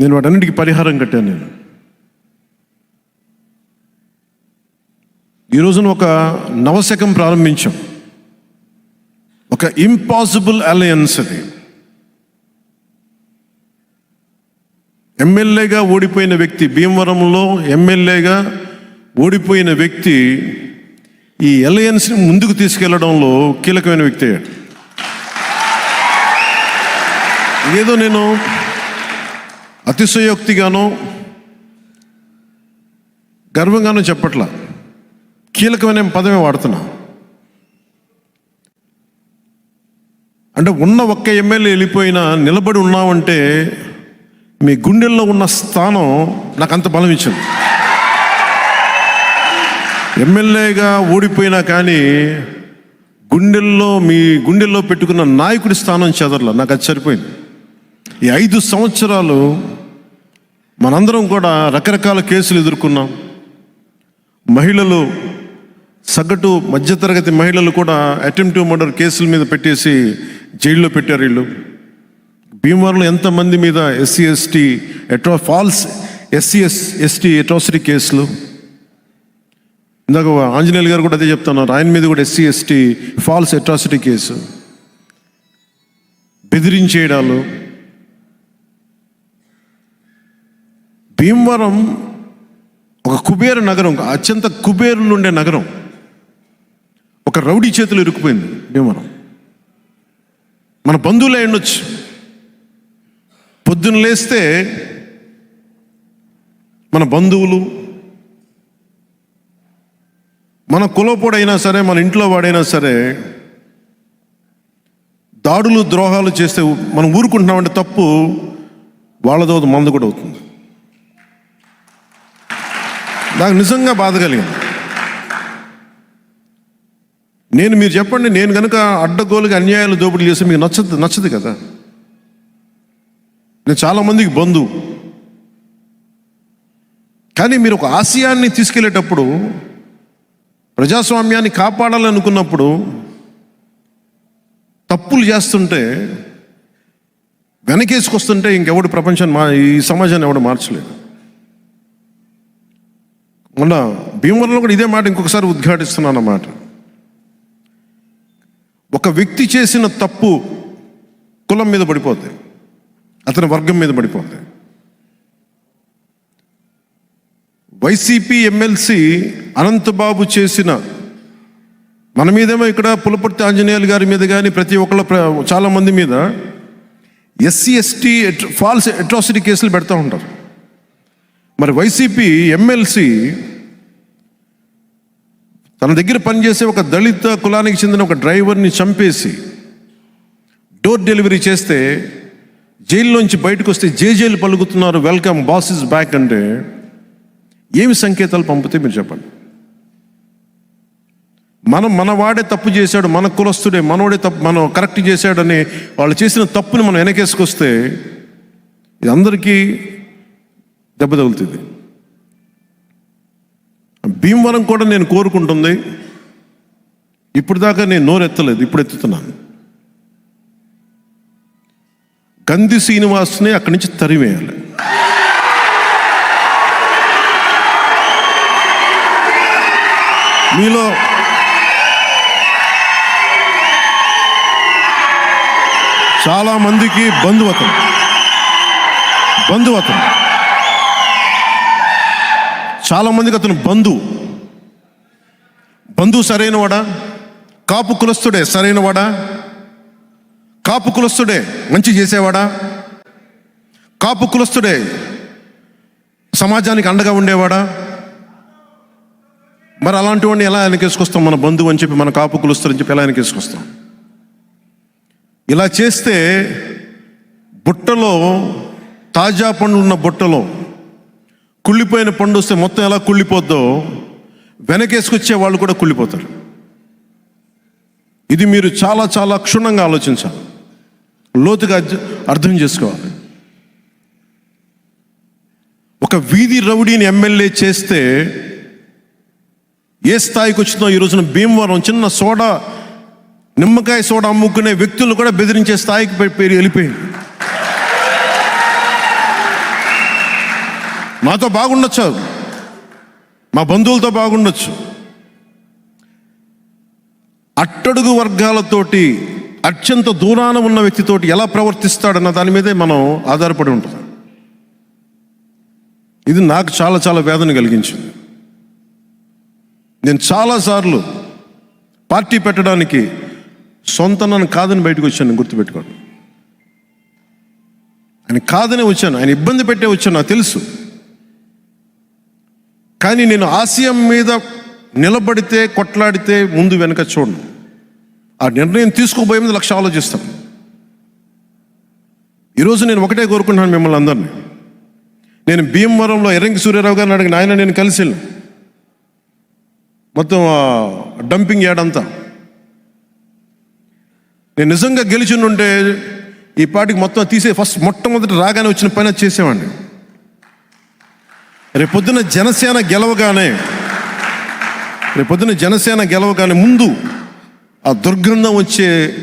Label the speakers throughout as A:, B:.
A: నేను వాటన్నిటికీ పరిహారం కట్టాను నేను. ఈ రోజున ఒక నవశకం ప్రారంభించాం. ఒక ఇంపాసిబుల్ అలయన్స్ అది. ఎమ్మెల్యేగా ఓడిపోయిన వ్యక్తి భీమవరంలో ఎమ్మెల్యేగా ఓడిపోయిన వ్యక్తి ఈ అలయన్స్ని ముందుకు తీసుకెళ్ళడంలో కీలకమైన వ్యక్తి అయ్యాడు. ఏదో నేను అతిశయోక్తిగానో గర్వంగానో చెప్పట్లా. కీలకమైన పదమే వాడుతున్నా. అంటే ఉన్న ఒక్క ఎమ్మెల్యే వెళ్ళిపోయినా నిలబడి ఉన్నామంటే మీ గుండెల్లో ఉన్న స్థానం నాకు అంత బలం ఇచ్చింది ఎమ్మెల్యేగా ఓడిపోయినా కానీ గుండెల్లో మీ గుండెల్లో పెట్టుకున్న నాయకుడి స్థానం చెదరల. నాకు అది సరిపోయింది. ఈ ఐదు సంవత్సరాలు మనందరం కూడా రకరకాల కేసులు ఎదుర్కొన్నాం. మహిళలు సగటు మధ్యతరగతి మహిళలు కూడా అటెంప్టివ్ మర్డర్ కేసుల మీద పెట్టేసి జైల్లో పెట్టారు వీళ్ళు. భీమవరంలో ఎంతమంది మీద ఎస్సీ ఎస్టీ ఎట్రా false SC S ST atrocity కేసులు? ఇందాక ఆంజనేయులు గారు కూడా అదే చెప్తున్నారు. ఆయన మీద కూడా SC ST false atrocity case. బెదిరించేయడాలు Bhimavaram ఒక కుబేర నగరం అత్యంత కుబేరులు ఉండే నగరం. ఒక రౌడీ చేతులు ఇరుక్కుపోయింది భీమవరం. మన బంధువులే ఉండొచ్చు పొద్దున లేస్తే మన బంధువులు మన కులపోడైనా సరే మన ఇంట్లో వాడైనా సరే దాడులు ద్రోహాలు చేస్తే మనం ఊరుకుంటున్నామంటే తప్పు వాళ్ళతో మందు కూడా అవుతుంది నాకు నిజంగా బాధ కలిగింది. నేను మీరు చెప్పండి నేను కనుక అడ్డగోలుగా అన్యాయాలు దోపిడీ చేస్తే మీకు నచ్చదు నచ్చదు కదా? నేను చాలామందికి బంధువు. కానీ మీరు ఒక ఆశయాన్ని తీసుకెళ్ళేటప్పుడు ప్రజాస్వామ్యాన్ని కాపాడాలనుకున్నప్పుడు తప్పులు చేస్తుంటే వెనకేసుకొస్తుంటే ఇంకెవడు ప్రపంచాన్ని మా ఈ సమాజాన్ని ఎవడు మార్చలేదు. మొన్న భీమవరంలో కూడా ఇదే మాట ఇంకొకసారి ఉద్ఘాటిస్తున్నాను అన్నమాట ఒక వ్యక్తి చేసిన తప్పు కులం మీద పడిపోద్ది అతని వర్గం మీద పడిపోద్ది వైసీపీ ఎమ్మెల్సీ అనంతబాబు చేసిన మన మీదేమో ఇక్కడ పులపర్తి ఆంజనేయులు గారి మీద కానీ ప్రతి ఒక్కళ్ళ ప్ర- మీద ఎస్సీ ఎస్టీ ఫాల్స్ అట్రాసిటీ కేసులు పెడతా ఉంటారు. మరి వైసీపీ ఎమ్మెల్సీ తన దగ్గర పనిచేసే ఒక దళిత కులానికి చెందిన ఒక డ్రైవర్ని చంపేసి డోర్ డెలివరీ చేస్తే జైల్లోంచి బయటకు వస్తే జేజేలు పలుకుతున్నారు వెల్కమ్ బాస్ ఇస్ బ్యాక్ అంటే ఏమి సంకేతాలు పంపితే మీరు చెప్పండి. మనం మనవాడే తప్పు చేశాడు మన కులస్తుడే మనోడే తప్పు మనం కరెక్ట్ చేశాడని వాళ్ళు చేసిన తప్పుని మనం వెనకేసుకొస్తే ఇది అందరికీ దెబ్బ తగులుతుంది. భీమవరం కూడా నేను కోరుకుంటుంది. ఇప్పుడు దాకా నేను నోరెత్తలేదు ఇప్పుడు ఎత్తుతున్నాను గంధి శ్రీనివాస్ని అక్కడి నుంచి తరివేయాలి మీలో చాలా మందికి బంధువతం బంధువతం చాలామందికి అతను బంధువు. బంధువు సరైనవాడా? కాపు కులస్తుడే సరైనవాడా? కాపు కులస్తుడే మంచి చేసేవాడా? కాపు కులస్తుడే సమాజానికి అండగా ఉండేవాడా? మరి అలాంటి వాడిని ఎలా వెనకేసుకొస్తాం మన బంధువు అని చెప్పి మన కాపు కులుస్తారని చెప్పి ఎలా వెనకేసుకొస్తాం? ఇలా చేస్తే బుట్టలో తాజా పండు ఉన్న బుట్టలో కుళ్ళిపోయిన పండు వస్తే మొత్తం ఎలా కుళ్ళిపోద్దో వెనకేసుకొచ్చే వాళ్ళు కూడా కుళ్ళిపోతారు. ఇది మీరు చాలా చాలా క్షుణ్ణంగా ఆలోచించాలి. లోతుగా అర్థం చేసుకోవాలి. ఒక వీధి రౌడీని ఎమ్మెల్యే చేస్తే ఏ స్థాయికి వచ్చిందో ఈ రోజున భీమవరం చిన్న సోడా నిమ్మకాయ సోడా అమ్ముకునే వ్యక్తులు కూడా బెదిరించే స్థాయికి పేరు వెళ్ళిపోయింది. మాతో బాగుండొచ్చు. మా బంధువులతో బాగుండొచ్చు. అట్టడుగు వర్గాలతోటి అత్యంత దూరాన ఉన్న వ్యక్తితోటి ఎలా ప్రవర్తిస్తాడన్న దాని మీదే మనం ఆధారపడి ఉంటాం. ఇది నాకు చాలా చాలా వేదన కలిగించింది. నేను చాలాసార్లు పార్టీ పెట్టడానికి సొంత నన్ను కాదని బయటకు వచ్చాను గుర్తుపెట్టుకోండి ఆయన కాదనే వచ్చాను ఆయన ఇబ్బంది పెట్టే వచ్చాను నాకు తెలుసు. కానీ నేను ఆశయం మీద నిలబడితే కొట్లాడితే ముందు వెనక చూడను. ఆ నిర్ణయం తీసుకోబోయే ముందు లక్ష ఆలోచిస్తాను. ఈరోజు నేను ఒకటే కోరుకుంటున్నాను మిమ్మల్ని అందరినీ. నేను భీమవరంలో ఎర్రంకి సూర్యారావు గారిని అడిగిన ఆయన నేను కలిసి మొత్తం డంపింగ్ యార్డ్ నేను నిజంగా గెలిచి ఈ పాటికి మొత్తం తీసే ఫస్ట్ మొట్టమొదటి రాగానే వచ్చిన పని చేసేవాడిని. రేపొద్దున జనసేన గెలవగానే రేపొద్దున జనసేన గెలవగానే ముందు ఆ దుర్గంధం వచ్చే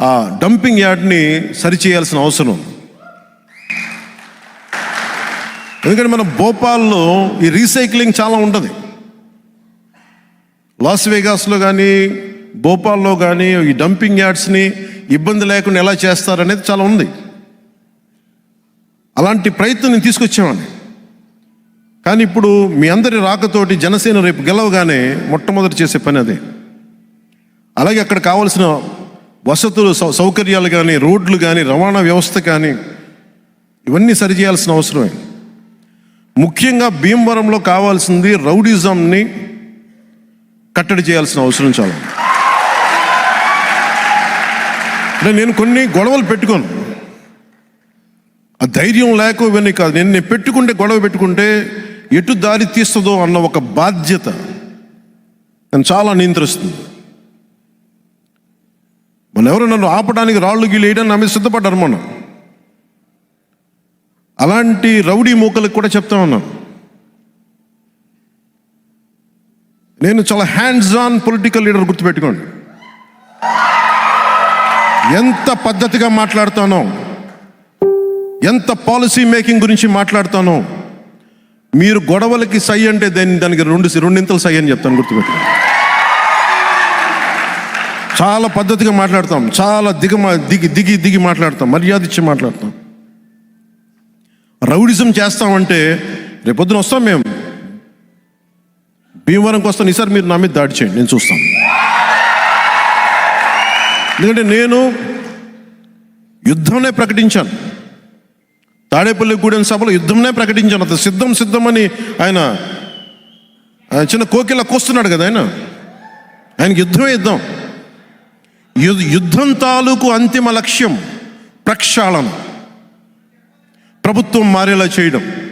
A: ఆ డంపింగ్ యార్డ్ని సరిచేయాల్సిన అవసరం ఉంది. ఎందుకంటే మన భోపాల్లో ఈ రీసైక్లింగ్ చాలా ఉంటుంది. లాస్ వేగాస్లో కానీ భోపాల్లో కానీ ఈ డంపింగ్ యార్డ్స్ని ఇబ్బంది లేకుండా ఎలా చేస్తారనేది చాలా ఉంది. అలాంటి ప్రయత్నం నేను తీసుకొచ్చేవాడిని కానీ ఇప్పుడు మీ అందరి రాకతోటి జనసేన రేపు గెలవగానే మొట్టమొదటి చేసే పని అదే. అలాగే అక్కడ కావలసిన వసతులు సౌ సౌకర్యాలు కానీ రోడ్లు కానీ రవాణా వ్యవస్థ కానీ ఇవన్నీ సరిచేయాల్సిన అవసరమే. ముఖ్యంగా భీమవరంలో కావాల్సింది రౌడిజంని కట్టడి చేయాల్సిన అవసరం చాలా. అంటే నేను కొన్ని గొడవలు పెట్టుకోను. ఆ ధైర్యం లేక ఇవన్నీ కాదు. నేను నేను పెట్టుకుంటే గొడవ పెట్టుకుంటే ఎటు దారి తీస్తుందో అన్న ఒక బాధ్యత. నన్ను చాలా నియంత్రిస్తుంది. మన ఎవరు నన్ను ఆపడానికి రాళ్ళు గీళ్ళు నా మీద సిద్ధపడ్డారు మనం అలాంటి రౌడీ మూకలకు కూడా చెప్తా ఉన్నాను. నేను చాలా హ్యాండ్స్ ఆన్ పొలిటికల్ లీడర్ గుర్తుపెట్టుకోండి. ఎంత పద్ధతిగా మాట్లాడతానో ఎంత పాలసీ మేకింగ్ గురించి మాట్లాడతానో మీరు గొడవలకి సై అంటే దాన్ని దానికి రెండు రెండింతలు సై అని చెప్తాను గుర్తుపెట్టుకోండి చాలా పద్ధతిగా మాట్లాడతాం. చాలా దిగ దిగి దిగి దిగి మాట్లాడతాం. మర్యాద ఇచ్చి మాట్లాడతాం. రౌడిజం చేస్తామంటే రేపొద్దున వస్తాం మేము. భీమవరంకి వస్తాను. ఈసారి మీరు నా మీద దాడి చేయండి. నేను చూస్తాను. ఎందుకంటే నేను యుద్ధంనే ప్రకటించాను. తాడేపల్లి కూడిన సభలో యుద్ధంనే ప్రకటించాను అతను. సిద్ధం సిద్ధమని ఆయన ఆయన చిన్న కోకిల కోస్తున్నాడు కదా ఆయన. ఆయనకి యుద్ధమే యుద్ధం. యు- యుద్ధం తాలూకు అంతిమ లక్ష్యం ప్రక్షాళన. ప్రభుత్వం మారేలా చేయడం.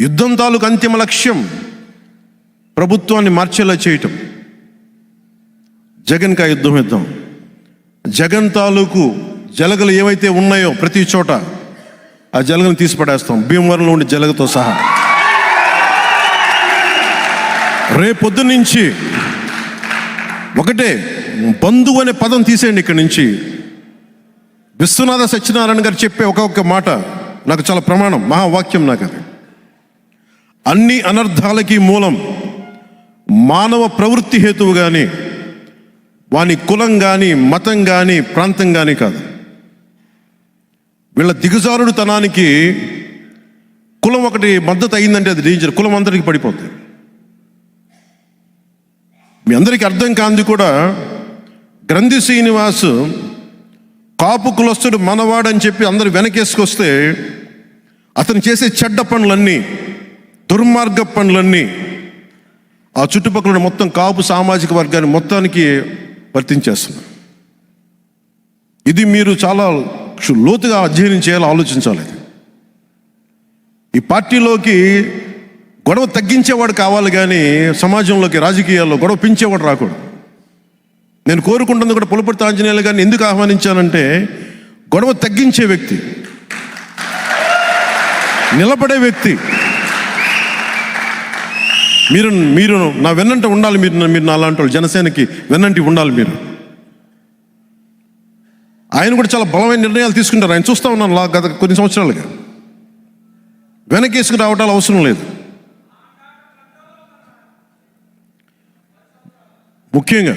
A: యుద్ధం తాలూకు అంతిమ లక్ష్యం ప్రభుత్వాన్ని మార్చేలా చేయటం. జగన్కా యుద్ధం యుద్ధం. జగన్ తాలూకు జలగలు ఏవైతే ఉన్నాయో ప్రతి చోట ఆ జలగను తీసి పడేస్తాం భీమవరంలో ఉండే జలగతో సహా. రేపొద్దు నుంచి ఒకటే బంధువు అనే పదం తీసేయండి ఇక్కడి నుంచి. విశ్వనాథ సత్యనారాయణ గారు చెప్పే ఒక్కొక్క మాట నాకు చాలా ప్రమాణం మహావాక్యం నాకు అది. అన్ని అనర్థాలకి మూలం మానవ ప్రవృత్తి హేతువు కానీ వాని కులం కానీ మతం కానీ ప్రాంతం కానీ కాదు. వీళ్ళ దిగజారుడు తనానికి కులం ఒకటి మద్దతు అయిందంటే అది డేంజర్ కులం అందరికీ పడిపోతుంది మీ అందరికీ అర్థం కాంది కూడా గ్రంథి శ్రీనివాస్ కాపు కులస్తుడు మనవాడని చెప్పి అందరు వెనకేసుకొస్తే అతను చేసే చెడ్డ పనులన్నీ దుర్మార్గ పనులన్నీ ఆ చుట్టుపక్కల మొత్తం కాపు సామాజిక వర్గాన్ని మొత్తానికి వర్తించేస్తున్నారు ఇది మీరు చాలా క్షు- లోతుగా అధ్యయనం చేయాలి ఆలోచించాలి ఈ పార్టీలోకి గొడవ తగ్గించేవాడు కావాలి కానీ సమాజంలోకి రాజకీయాల్లో గొడవ పెంచేవాడు రాకూడదు. నేను కోరుకుంటుంది కూడా పులపర్తి ఆంజనేయులు గారిని ఎందుకు ఆహ్వానించానంటే గొడవ తగ్గించే వ్యక్తి నిలబడే వ్యక్తి. మీరు మీరు నా వెన్నంట ఉండాలి మీరు మీరు నా అలాంటి వాళ్ళు జనసేనకి వెన్నంటి ఉండాలి మీరు. ఆయన కూడా చాలా బలమైన నిర్ణయాలు తీసుకుంటారు. ఆయన చూస్తూ ఉన్నాను గత కొన్ని సంవత్సరాలుగా. వెనకేసుకు రావటాలు అవసరం లేదు. ముఖ్యంగా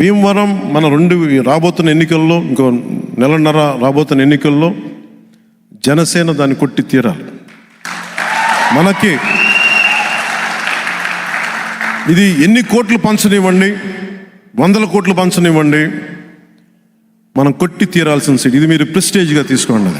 A: భీమవరం మన రెండు రాబోతున్న ఎన్నికల్లో ఇంకో నెలన్నర రాబోతున్న ఎన్నికల్లో జనసేన దాన్ని కొట్టి తీరాలి. మనకి ఇది ఎన్ని కోట్లు పంచనివ్వండి వందల కోట్లు పంచనివ్వండి మనం కొట్టి తీరాల్సిన సీట్. ఇది మీరు ప్రెస్టేజ్గా తీసుకోండి